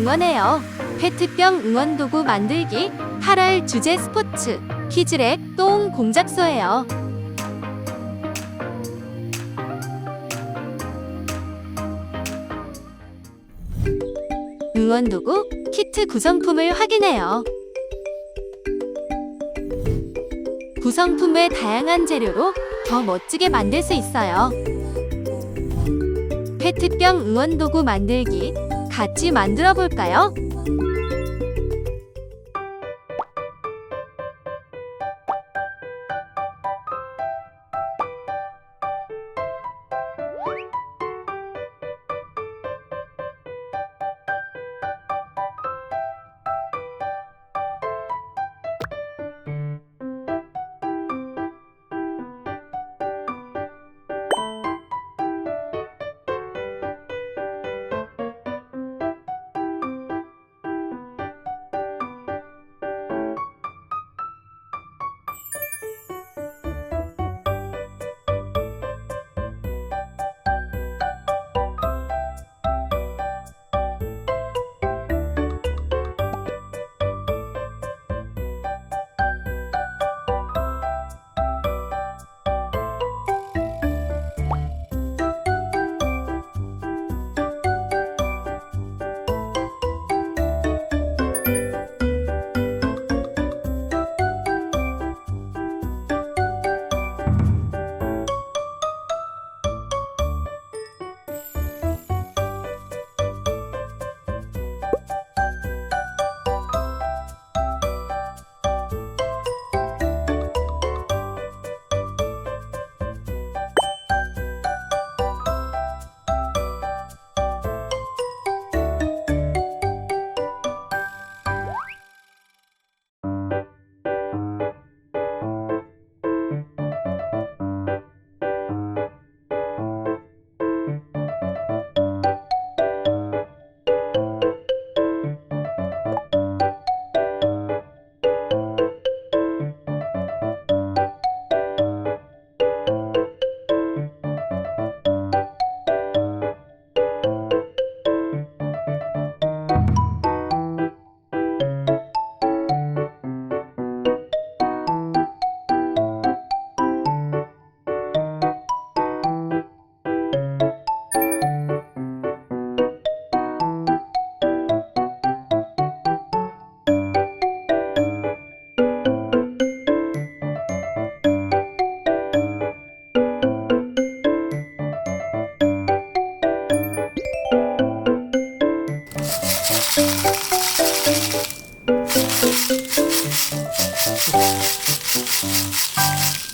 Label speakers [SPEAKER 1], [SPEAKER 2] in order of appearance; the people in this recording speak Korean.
[SPEAKER 1] 응원해요. 페트병 응원도구 만들기 8월 주제 스포츠 키즈랩 똥 공작소예요. 응원도구 키트 구성품을 확인해요. 구성품의 다양한 재료로 더 멋지게 만들 수 있어요. 페트병 응원도구 만들기 같이 만들어 볼까요? Thank you.